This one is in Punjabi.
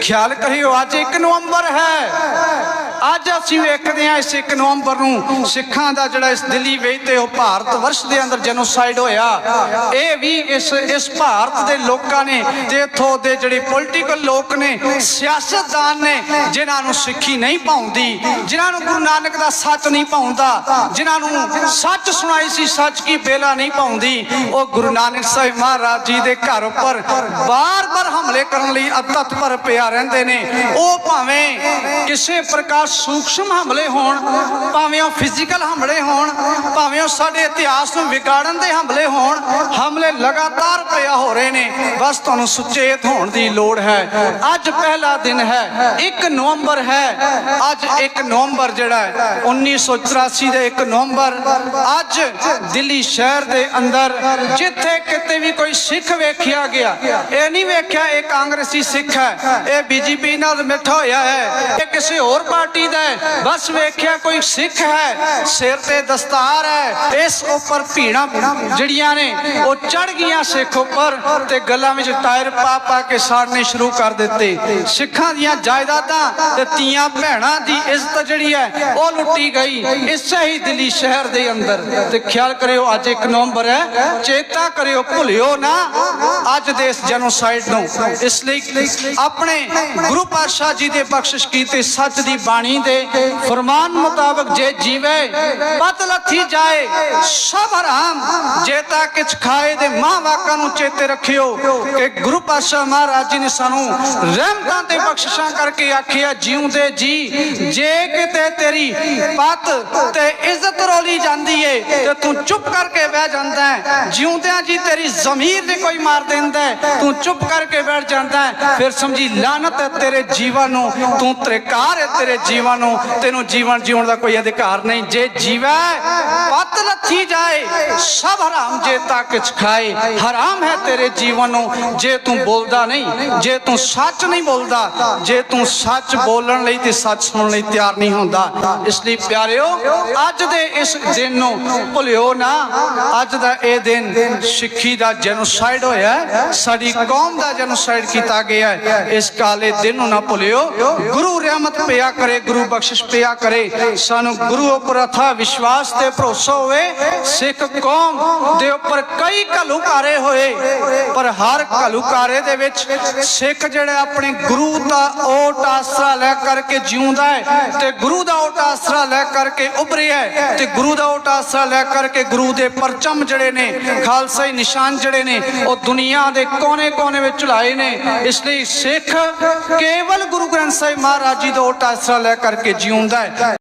ਖਿਆਲ ਕਰਿਓ ਅੱਜ 1 ਨਵੰਬਰ ਹੈ। ਅੱਜ ਅਸੀਂ ਵੇਖਦੇ ਹਾਂ ਇਸ 1 ਨਵੰਬਰ ਨੂੰ ਸਿੱਖਾਂ ਦਾ ਜਿਹੜਾ ਇਸ ਦਿੱਲੀ ਵਿੱਚ ਤੇ ਉਹ ਭਾਰਤ ਵਰਸ਼ ਦੇ ਅੰਦਰ ਜੈਨੋਸਾਈਡ ਹੋਇਆ। ਇਹ ਵੀ ਇਸ ਇਸ ਭਾਰਤ ਦੇ ਲੋਕਾਂ ਨੇ ਤੇ ਇਥੋਂ ਦੇ ਜਿਹੜੇ ਪੋਲੀਟੀਕਲ ਲੋਕ ਨੇ, ਸਿਆਸਤਦਾਨ ਨੇ, ਜਿਨ੍ਹਾਂ ਨੂੰ ਸਿੱਖੀ ਨਹੀਂ ਪਾਉਂਦੀ ਜਿਨ੍ਹਾਂ ਨੂੰ ਗੁਰੂ ਨਾਨਕ ਦਾ ਸੱਚ ਨਹੀਂ ਪਾਉਂਦਾ ਜਿਨ੍ਹਾਂ ਨੂੰ ਸੱਚ ਸੁਣਾਈ ਸੀ, ਸੱਚ ਕੀ ਬੇਲਾ ਨਹੀਂ ਪਾਉਂਦੀ ਉਹ ਗੁਰੂ ਨਾਨਕ ਸਾਹਿਬ ਮਹਾਰਾਜ ਜੀ ਦੇ ਘਰ ਉੱਪਰ ਬਾਰ-ਬਾਰ ਹਮਲੇ ਕਰਨ ਲਈ ਤਤਪਰ ਪਿਆ ਰਹਿੰਦੇ ਨੇ। ਉਹ ਭਾਵੇਂ ਕਿਸੇ ਪ੍ਰਕਾਰ ਸੂਖਸ਼ਮ ਹਮਲੇ ਹੋਣ, ਭਾਵੇਂ ਉਹ ਫਿਜ਼ੀਕਲ ਹਮਲੇ ਹੋਣ, ਭਾਵੇਂ ਉਹ ਸਾਡੇ ਇਤਿਹਾਸ ਨੂੰ ਵਿਗਾੜਨ ਦੇ ਹਮਲੇ ਹੋਣ, ਹਮਲੇ ਲਗਾਤਾਰ ਪਿਆ ਹੋ ਰਹੇ ਨੇ। ਬਸ ਤੁਹਾਨੂੰ ਸੁਚੇਤ ਹੋਣ ਦੀ ਲੋੜ ਹੈ। ਅੱਜ ਪਹਿਲਾ ਦਿਨ ਹੈ। 1 ਨਵੰਬਰ ਹੈ। ਅੱਜ 1 ਨਵੰਬਰ ਜਿਹੜਾ ਹੈ 1984 ਦੇ 1 ਨਵੰਬਰ। ਅੱਜ ਦਿੱਲੀ ਸ਼ਹਿਰ ਦੇ ਅੰਦਰ ਜਿੱਥੇ ਕਿਤੇ ਵੀ ਕੋਈ ਸਿੱਖ ਵੇਖਿਆ ਗਿਆ, ਇਹ ਨਹੀਂ ਵੇਖਿਆ ਇਹ ਕਾਂਗਰਸੀ ਸਿੱਖ ਹੈ, ਇਹ ਬੀਜੇਪੀ ਨਾਲ ਮਿੱਠਾ ਹੋਇਆ ਹੈ, ਇਹ ਕਿਸੇ ਹੋਰ ਪਾਰਟੀ ਦਾ ਹੈ। ਬਸ ਵੇਖਿਆ ਕੋਈ ਸਿੱਖ ਹੈ, ਸਿਰ ਤੇ ਦਸਤਾਰ ਹੈ, ਇਸ ਉੱਪਰ ਭੀੜਾਂ ਜਿਹੜੀਆਂ ਨੇ, ਉਹ ਚੜ ਗਈਆਂ ਸਿੱਖ ਉੱਪਰ ਤੇ ਗੱਲਾਂ ਵਿੱਚ ਟਾਇਰ ਪਾ ਪਾ ਕੇ ਸਾੜਨੇ ਸ਼ੁਰੂ ਕਰ ਦਿੱਤੇ। ਸਿੱਖਾਂ ਦੀਆਂ ਜਾਇਦਾਦਾਂ ਤੇ ਤੀਆਂ ਭੈਣਾਂ ਦੀ ਇੱਜ਼ਤ ਜਿਹੜੀ ਹੈ, ਉਹ ਲੁੱਟੀ ਗਈ। ਇਸੇ ਹੀ ਦਿੱਲੀ ਸ਼ਹਿਰ ਦੇ ਅੰਦਰ। ਤੇ ਖਿਆਲ ਕਰਿਓ, ਅੱਜ 1 ਨਵੰਬਰ ਹੈ। ਚੇਤਾ ਕਰਿਓ, ਭੁੱਲਿਓ ਨਾ। ਅੱਜ ਦੇ ਇਸ ਜੈਨੋਸਾਈਡ ਨੂੰ। ਇਸ ਲਈ ਆਪਣੇ ਗੁਰੂ ਪਾਤਸ਼ਾਹ ਜੀ ਦੇ ਬਖਸ਼ਿਸ਼ ਕੀਤੇ ਸੱਚ ਦੀ ਬਾਣੀ ਦੇ ਫਰਮਾਨ ਮੁਤਾਬਕ ਜੇ ਜੀਵੇ ਪਤ ਲੱਥੀ ਜਾਏ, ਸਭ ਹਰਾਮ। ਜੇ ਕਿਛ ਖਾਏ ਦੇ ਮਾਂ ਵਾਕਾਂ ਨੂੰ ਚੇਤੇ ਰੱਖਿਓ ਕਿ ਗੁਰੂ ਪਾਤਸ਼ਾਹ ਮਹਾਰਾਜ ਜੀ ਨੇ ਸਾਨੂੰ ਰਹਿਮਤਾਂ ਤੇ ਬਖਸ਼ਿਸ਼ਾਂ ਕਰਕੇ ਆਖਿਆ, ਜਿਉਂਦੇ ਜੀ, ਜੇ ਕਿਤੇ ਤੇਰੀ ਪਤ ਤੇ ਇੱਜ਼ਤ ਰੋਲੀ ਜਾਂਦੀ ਏ ਤੇ ਤੂੰ ਚੁੱਪ ਕਰਕੇ ਬਹਿ ਜਾਂਦਾ ਹੈ ਜਿਉਂਦਿਆਂ ਜੀ ਤੇਰੀ ਜ਼ਮੀਰ ਨੇ ਕੋਈ ਮਾਰ ਦਿੰਦਾ ਤੂੰ ਚੁੱਪ ਕਰਕੇ ਬੈਠ ਜਾਂਦਾ ਫਿਰ ਸਮਝੀ ਲਾਨਤ ਹੈ ਤੇਰੇ ਜੀਵਨ ਨੂੰ, ਤੂੰ ਤ੍ਰਿਕਾਰ ਹੈ ਤੇਰੇ ਜੀਵਨ ਨੂੰ, ਤੈਨੂੰ ਜੀਵਨ ਜਿਉਣ ਦਾ ਕੋਈ ਅਧਿਕਾਰ ਨਹੀਂ, ਜੇ ਜੀਵੈ, ਪਤ ਲੱਥੀ ਜਾਏ ਸਭ ਹਰਾਮ ਜੇ ਤਾਂ ਕਿਛ ਖਾਏ ਹਰਾਮ ਹੈ ਤੇਰੇ ਜੀਵਨ ਨੂੰ ਜੇ ਤੂੰ ਬੋਲਦਾ ਨਹੀਂ ਜੇ ਤੂੰ ਸੱਚ ਨਹੀਂ ਬੋਲਦਾ ਜੇ ਤੂੰ ਸੱਚ ਬੋਲਣ ਲਈ ਤੇ ਸੱਚ ਸੁਣਨ ਲਈ ਤਿਆਰ ਨਹੀਂ ਹੁੰਦਾ ਇਸ ਲਈ ਪਿਆਰਿਓ ਅੱਜ ਦੇ ਇਸ ਦਿਨ ਨੂੰ ਭੁੱਲਿਓ ਨਾ ਅੱਜ ਦਾ ਇਹ ਦਿਨ ਸਿੱਖੀ ਦਾ ਜੈਨੋਸਾਈਡ ਹੋਇਆ ਸਾਡੀ ਕੌਮ ਦਾ ਜੈਨੋਸਾਈਡ ਕੀਤਾ ਗਿਆ ਹੈ ਇਸ ਕਾਲੇ ਦਿਨ ਨੂੰ ਨਾ ਭੁੱਲਿਓ ਗੁਰੂ ਰਹਿਮਤ ਪਿਆ ਕਰੇ ਗੁਰੂ ਬਖਸ਼ਿਸ਼ ਪਿਆ ਕਰੇ ਸਾਨੂੰ ਗੁਰੂ ਉੱਪਰ ਅਥਾ ਵਿਸ਼ਵਾਸ ਤੇ ਭਰੋਸਾ ਹੋਵੇ ਸਿੱਖ ਕੌਮ ਦੇ ਉੱਪਰ ਕਈ ਘਲੂਕਾਰੇ ਹੋਏ, ਪਰ ਹਰ ਘਲੂਕਾਰੇ ਦੇ ਵਿੱਚ ਸਿੱਖ ਜਿਹੜਾ ਆਪਣੇ ਗੁਰੂ ਦਾ ਓਟ ਆਸਰਾ ਲੈ ਕਰਕੇ ਜਿਉਂਦਾ ਹੈ ਤੇ ਗੁਰੂ ਦਾ ਓਟ ਆਸਰਾ ਲੈ ਕਰਕੇ ਉਭਰਿਆ ਹੈ ਤੇ ਗੁਰੂ ਦਾ ਓਟ ਆਸਰਾ ਲੈ ਕਰਕੇ ਗੁਰੂ ਦੇ ਪਰਚਮ ਜਿਹੜੇ ਨੇ ਖਾਲਸਾਈ ਨਿਸ਼ਾਨ ਜਿਹੜੇ ਨੇ, ਉਹ ਦੁਨੀਆ ਦੇ ਕੋਨੇ-ਕੋਨੇ ਵਿੱਚ ਝੁਲਾਏ ਨੇ। ਇਸ ਲਈ ਸਿੱਖ ਕੇਵਲ ਗੁਰੂ ਗ੍ਰੰਥ ਸਾਹਿਬ ਮਹਾਰਾਜ ਜੀ ਦਾ ਓਟ ਆਸਰਾ ਲੈ ਕਰਕੇ ਜਿਉਂਦਾ ਹੈ।